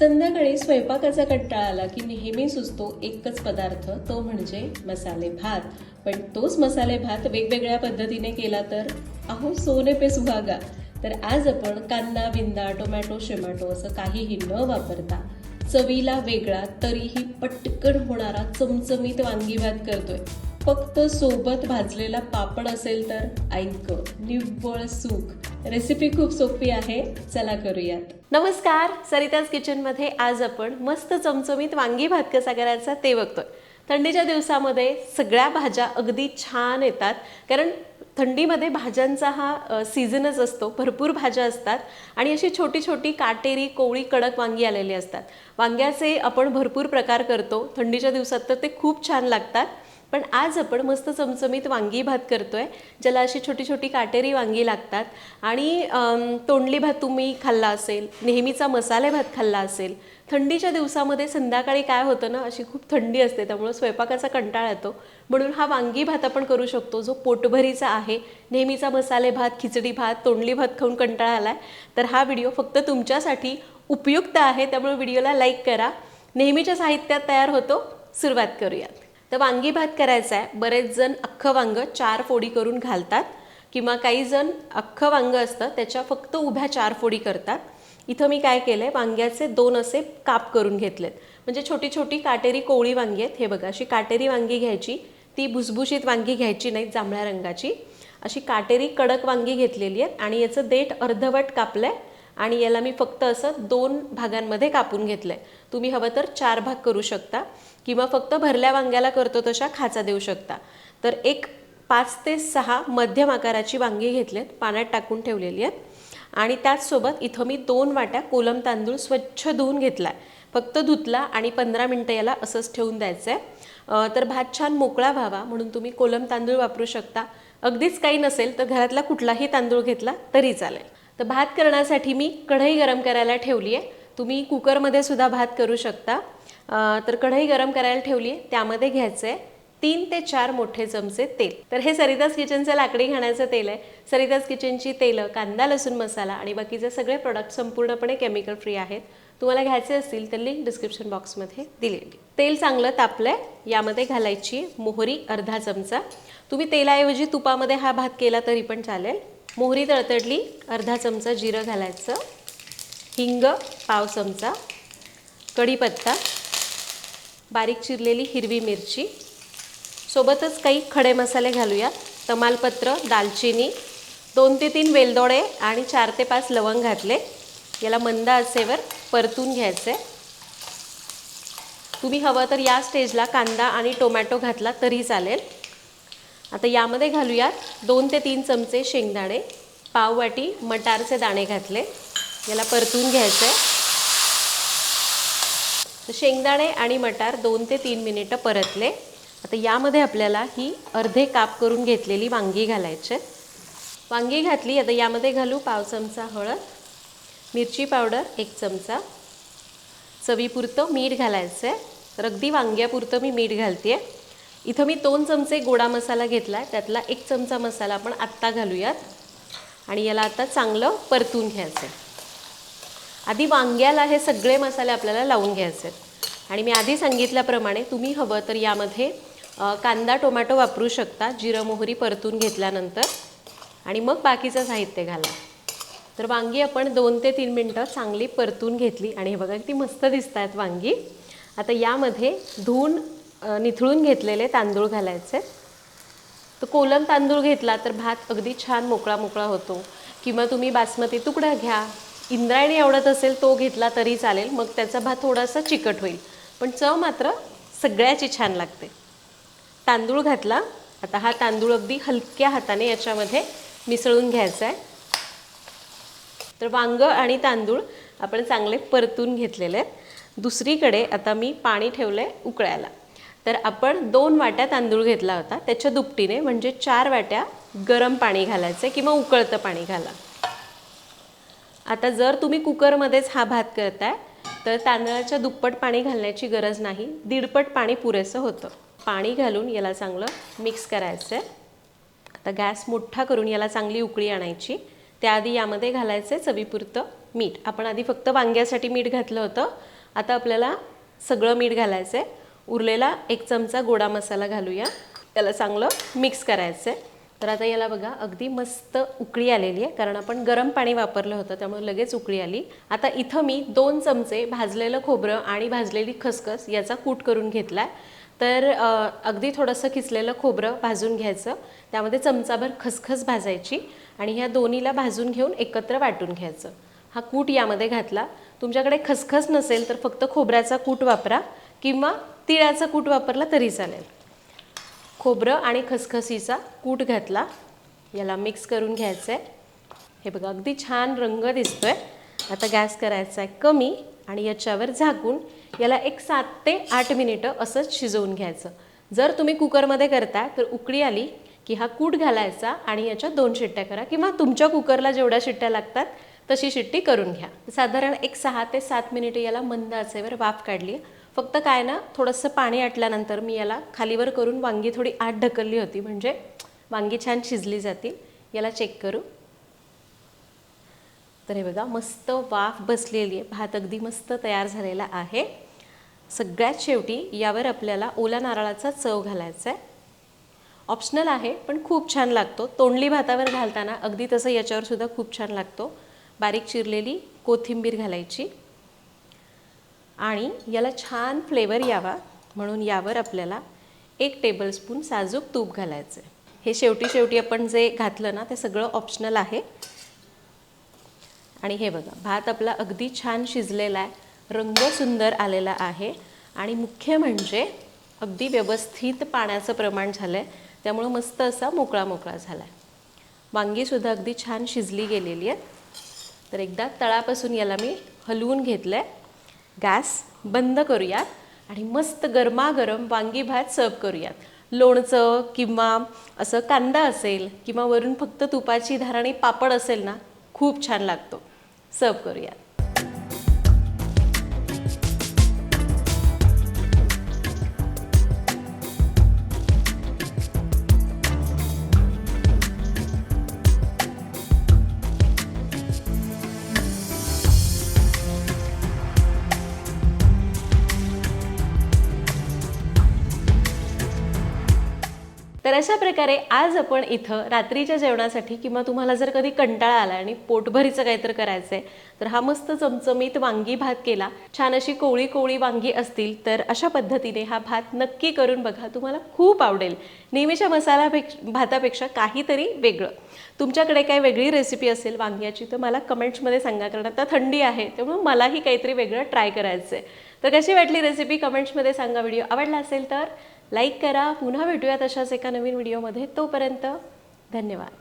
संध्याकाळी स्वयंपाकाचा कंटाळा आला की नेहमी सुचतो एकच पदार्थ तो म्हणजे मसाले भात. पण तोच मसाले भात वेगवेगळ्या पद्धतीने केला तर? अहो सोने पे सुहागा. तर आज आपण कांदा बिंदा टोमॅटो शेमॅटो असं काहीही न वापरता चवीला वेगळा तरीही पटकन होणारा चमचमीत वांगी भात करतोय. फक्त सोबत भाजलेला पापड असेल तर? ऐक निव्वळ सुख. रेसिपी खूप सोपी आहे. चला करूयात. नमस्कार सरिताज किचनमध्ये आज आपण मस्त चमचमीत वांगी भात कसा करायचा ते बघतोय. थंडीच्या दिवसामध्ये सगळ्या भाज्या अगदी छान येतात. कारण थंडीमध्ये भाज्यांचा हा सीझनच असतो. भरपूर भाज्या असतात. आणि अशी छोटी छोटी काटेरी कोवळी कडक वांगी आलेली असतात. वांग्याचे आपण भरपूर प्रकार करतो. थंडीच्या दिवसात तर ते खूप छान लागतात. पण आज आपण मस्त चमचमीत वांगी भात करतोय ज्याला अशी छोटी छोटी काटेरी वांगी लागतात. आणि तोंडली भात तुम्ही खाल्ला असेल नेहमीचा मसाले भात खाल्ला असेल थंडीच्या दिवसामध्ये संध्याकाळी काय होतं ना अशी खूप थंडी असते त्यामुळं स्वयंपाकाचा कंटाळा येतो. म्हणून हा वांगी भात आपण करू शकतो जो पोटभरीचा आहे. नेहमीचा मसाले भात खिचडी भात तोंडली भात खाऊन कंटाळा आला आहे तर हा व्हिडिओ फक्त तुमच्यासाठी उपयुक्त आहे त्यामुळे व्हिडिओला लाईक करा. नेहमीच्या साहित्यात तयार होतो सुरुवात करूयात. तर वांगी भात करायचा आहे. बरेच जण अख्खं वांग चार फोडी करून घालतात किंवा काही जण अख्खं वांगं असतं त्याच्या फक्त उभ्या चार फोडी करतात. इथं मी काय केलं आहे वांग्याचे दोन असे काप करून घेतलेत. म्हणजे छोटी छोटी काटेरी कोवळी वांगी आहेत. हे बघा अशी काटेरी वांगी घ्यायची. ती भुसभुशीत वांगी घ्यायची नाहीत जांभळ्या रंगाची. अशी काटेरी कडक वांगी घेतलेली आहेत आणि याचं देठ अर्धवट कापलं आहे आणि याला मी फक्त असं दोन भागांमध्ये कापून घेतलं आहे तुम्ही हवं तर चार भाग करू शकता किंवा फक्त भरल्या वांग्याला करतो तशा खाचा देऊ शकता. तर एक पाच ते सहा मध्यम आकाराची वांगी घेतलेत पाण्यात टाकून ठेवलेली आहेत. आणि त्याचसोबत इथं मी दोन वाट्या कोलम तांदूळ स्वच्छ धुवून घेतला आहे फक्त धुतला आणि पंधरा मिनटं याला असंच ठेवून द्यायचं आहे तर भात छान मोकळा व्हावा म्हणून तुम्ही कोलम तांदूळ वापरू शकता. अगदीच काही नसेल तर घरातला कुठलाही तांदूळ घेतला तरी चालेल. तर भात करण्यासाठी मी कढई गरम करायला ठेवली आहे. तुम्ही कुकरमध्ये सुद्धा भात करू शकता. तर कढई गरम करायला ठेवली आहे. त्यामध्ये घ्यायचं आहे तीन ते चार मोठे चमचे तेल. तर हे सरिताज किचनचं लाकडी घाण्याचं तेल आहे. सरिताज किचनची तेलं कांदा लसूण मसाला आणि बाकीचे सगळे प्रोडक्ट संपूर्णपणे केमिकल फ्री आहेत. तुम्हाला घ्यायचे असतील तर लिंक डिस्क्रिप्शन बॉक्समध्ये दिलेली. तेल चांगलं तापलंय. यामध्ये घालायची मोहरी अर्धा चमचा. तुम्ही तेलाऐवजी तुपामध्ये हा भात केला तरी पण चालेल. मोहरी तळतडली अर्धा चमचा जिरं घालायचं हिंग पाव चमचा कढीपत्ता बारीक चिरलेली हिरवी मिरची. सोबतच काही खडे मसाले घालूया तमालपत्र दालचिनी दोन ते तीन वेलदोडे आणि चार ते पाच लवंग घातले. याला मंद असेवर परतून घ्यायचे. तुम्ही हवं तर या स्टेजला कांदा आणि टोमॅटो घातला तरी चालेल. आता यामध्ये घालूयात दोन ते तीन चमचे शेंगदाणे पाव वाटी मटारचे दाणे घातले. याला परतून घ्यायचं आहे शेंगदाणे आणि मटार दोन ते तीन मिनिटं परतले. आता यामध्ये आपल्याला ही अर्धे काप करून घेतलेली वांगी घालायचे. वांगी घातली आता यामध्ये घालू पाव चमचा हळद मिरची पावडर एक चमचा. चवीपुरतं मीठ घालायचं आहे तर अगदी वांग्यापुरतं मी मीठ घालते आहे इथं मी दोन चमचे गोडा मसाला घेतला आहे त्यातला एक चमचा मसाला आपण आत्ता घालूयात. आणि याला आता चांगलं परतून घ्यायचं आहे आधी वांग्याला हे सगळे मसाले आपल्याला लावून घ्यायचे आहेत आणि मी आधी सांगितल्याप्रमाणे तुम्ही हवं तर यामध्ये कांदा टोमॅटो वापरू शकता जिरं मोहरी परतून घेतल्यानंतर. आणि मग बाकीचं साहित्य घाला. तर वांगी आपण दोन ते तीन मिनटं चांगली परतून घेतली. आणि हे बघा किती मस्त दिसत आहेत वांगी. आता यामध्ये धुवून निथळून घेतलेले तांदूळ घालायचे. तर कोलम तांदूळ घेतला तर भात अगदी छान मोकळा मोकळा होतो. किंवा तुम्ही बासमती तुकडा घ्या. इंद्रायणी आवडत असेल तो घेतला तरी चालेल. मग त्याचा भात थोडासा चिकट होईल. पण चव मात्र सगळ्याची छान लागते. तांदूळ घातला. आता हा तांदूळ अगदी हलक्या हाताने याच्यामध्ये मिसळून घ्यायचा आहे तर वांग आणि तांदूळ आपण चांगले परतून घेतलेले आहेत. दुसरीकडे आता मी पाणी ठेवलं आहे उकळायला. तर आपण दोन वाट्या तांदूळ घेतला होता. त्याच्या दुपटीने म्हणजे चार वाट्या गरम पाणी घालायचं किंवा उकळतं पाणी घाला. आता जर तुम्ही कुकरमध्येच हा भात करताय तर तांदळाच्या दुप्पट पाणी घालण्याची गरज नाही. दीडपट पाणी पुरेसं होतं. पाणी घालून याला चांगलं मिक्स करायचं आहे आता गॅस मोठा करून याला चांगली उकळी आणायची. त्याआधी यामध्ये घालायचे चवीपुरतं मीठ. आपण आधी फक्त वांग्यासाठी मीठ घातलं होतं. आता आपल्याला सगळं मीठ घालायचं आहे उरलेला एक चमचा गोडा मसाला घालूया. त्याला चांगलं मिक्स करायचं आहे तर आता याला बघा अगदी मस्त उकळी आलेली आहे कारण आपण गरम पाणी वापरलं होतं त्यामुळे लगेच उकळी आली. आता इथं मी दोन चमचे भाजलेलं खोबरं आणि भाजलेली खसखस याचा कूट करून घेतला आहे तर अगदी थोडंसं किसलेलं खोबरं भाजून घ्यायचं. त्यामध्ये चमचाभर खसखस भाजायची आणि ह्या दोन्हीला भाजून घेऊन एकत्र वाटून घ्यायचं. हा कूट यामध्ये घातला. तुमच्याकडे खसखस नसेल तर फक्त खोबऱ्याचा कूट वापरा किंवा तिळाचा कूट वापरला तरी चालेल. खोबरं आणि खसखसीचा कूट घातला. याला मिक्स करून घ्यायचं आहे हे बघा अगदी छान रंग दिसतोय. आता गॅस करायचा आहे कमी आणि याच्यावर झाकून याला एक सात ते आठ मिनिटं असंच शिजवून घ्यायचं. जर तुम्ही कुकरमध्ये करताय तर उकळी आली की हा कूट घालायचा आणि याच्या दोन शिट्ट्या करा किंवा तुमच्या कुकरला जेवढ्या शिट्ट्या लागतात तशी शिट्टी करून घ्या. साधारण एक सहा ते सात मिनिटं याला मंद आचेवर वाफ काढली. फक्त काय ना थोडंसं पाणी आटल्यानंतर मी याला खालीवर करून वांगी थोडी आत ढकलली होती. म्हणजे वांगी छान शिजली जातील. याला चेक करू. तर हे बघा मस्त वाफ बसलेली आहे. भात अगदी मस्त तयार झालेला आहे. सगळ्यात शेवटी यावर आपल्याला ओला नारळाचा चव घालायचा आहे ऑप्शनल आहे पण खूप छान लागतो. तोंडली भातावर घालताना अगदी तसं याच्यावर सुद्धा खूप छान लागतो. बारीक चिरलेली कोथिंबीर घालायची. आणि याला छान फ्लेवर यावा म्हणून यावर आपल्याला एक टेबलस्पून साजूक तूप घालायचं आहे हे शेवटी शेवटी आपण जे घातलं ना ते सगळं ऑप्शनल आहे. आणि हे बघा भात आपला अगदी छान शिजलेला आहे रंग सुंदर आलेला आहे आणि मुख्य म्हणजे अगदी व्यवस्थित पाण्याचं प्रमाण झालं आहे त्यामुळं मस्त असा मोकळा मोकळा झाला आहे वांगीसुद्धा अगदी छान शिजली गेलेली आहेत. तर एकदा तळापासून याला मी हलवून घेतलं आहे गॅस बंद करूयात आणि मस्त गरमागरम वांगी भात सर्व करूयात. लोणचं किंवा असं कांदा असेल किंवा वरून फक्त तुपाची धाराणी पापड असेल ना खूप छान लागतो. सर्व करूयात. तर अशा प्रकारे आज आपण इथं रात्रीच्या जेवणासाठी किंवा तुम्हाला जर कधी कंटाळा आला आणि पोटभरीचं काहीतरी करायचं आहे तर हा मस्त चमचमीत वांगी भात केला. छान अशी कोवळी कोवळी वांगी असतील तर अशा पद्धतीने हा भात नक्की करून बघा. तुम्हाला खूप आवडेल. नेहमीच्या मसाला भातापेक्षा काहीतरी वेगळं. तुमच्याकडे काही वेगळी रेसिपी असेल वांग्याची तर मला कमेंट्समध्ये सांगा कारण आता थंडी आहे त्यामुळे मलाही काहीतरी वेगळं ट्राय करायचं आहे तर कशी वाटली रेसिपी कमेंट्समध्ये सांगा. व्हिडिओ आवडला असेल तर लाईक करा. पुन्हा भेटूयात अशाच एका नवीन व्हिडिओमध्ये. तोपर्यंत धन्यवाद.